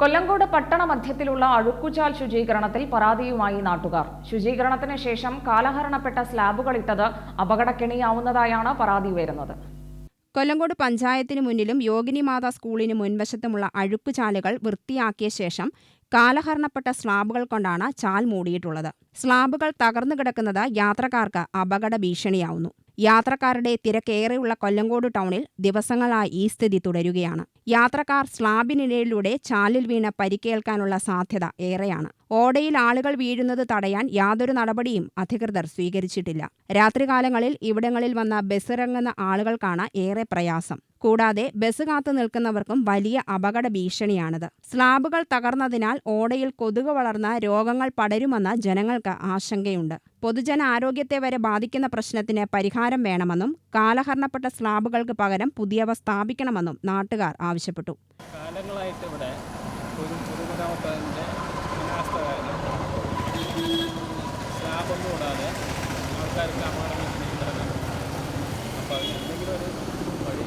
കൊല്ലങ്കോട് പട്ടണ മധ്യത്തിലുള്ള അഴുക്കുചാൽ ശുചീകരണത്തിൽ പരാതിയുമായി നാട്ടുകാർ. ശുചീകരണത്തിന് ശേഷം കാലഹരണപ്പെട്ട സ്ലാബുകൾ ഇട്ടത് അപകടക്കെണിയാവുന്നതായാണ് പരാതി ഉയരുന്നത് കൊല്ലങ്കോട് പഞ്ചായത്തിന് മുന്നിലും യോഗിനി മാതാ സ്കൂളിന് മുൻവശത്തുമുള്ള അഴുക്കുചാലുകൾ വൃത്തിയാക്കിയ ശേഷം കാലഹരണപ്പെട്ട സ്ലാബുകൾ കൊണ്ടാണ് ചാൽ മൂടിയിട്ടുള്ളത്. സ്ലാബുകൾ തകർന്നു കിടക്കുന്നത് യാത്രക്കാർക്ക് അപകട ഭീഷണിയാവുന്നു. യാത്രക്കാരുടെ തിരക്കേറെയുള്ള കൊല്ലങ്കോട് ടൗണിൽ ദിവസങ്ങളായി ഈ സ്ഥിതി തുടരുകയാണ്. യാത്രക്കാർ സ്ലാബിനിടയിലൂടെ ചാലിൽ വീണ് പരിക്കേൽക്കാനുള്ള സാധ്യത ഏറെയാണ്. ഓടയിൽ ആളുകൾ വീഴുന്നത് തടയാൻ യാതൊരു നടപടിയും അധികൃതർ സ്വീകരിച്ചിട്ടില്ല. രാത്രികാലങ്ങളിൽ ഇവിടങ്ങളിൽ വന്ന ബസ്സിറങ്ങുന്ന ആളുകൾക്കാണ് ഏറെ പ്രയാസം. കൂടാതെ ബസ് കാത്തു നിൽക്കുന്നവർക്കും വലിയ അപകട ഭീഷണിയാണിത്. സ്ലാബുകൾ തകർന്നതിനാൽ ഓടയിൽ കൊതുക് വളർന്ന രോഗങ്ങൾ പടരുമെന്ന ജനങ്ങൾക്ക് ആശങ്കയുണ്ട്. പൊതുജന ആരോഗ്യത്തെ വരെ ബാധിക്കുന്ന പ്രശ്നത്തിന് പരിഹാരം വേണമെന്നും കാലഹരണപ്പെട്ട സ്ലാബുകൾക്ക് പകരം പുതിയവ സ്ഥാപിക്കണമെന്നും നാട്ടുകാർ ആവശ്യപ്പെട്ടു. കാലങ്ങളായിട്ട് ഇവിടെ കാരണം സ്ലാബൊന്നും ഇടാതെ ആൾക്കാർക്ക് അപകടങ്ങൾ നീന്തണം അപ്പോൾ അതിന് എന്തെങ്കിലും ഒരു വഴി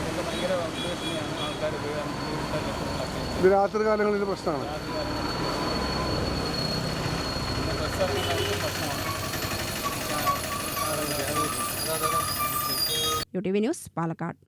ഇതൊക്കെ ഭയങ്കര ആൾക്കാർ ഇത് രാത്രി കാലങ്ങളിൽ പ്രശ്നമാണ്. പ്രശ്നമാണ്. U T V news Palakkad.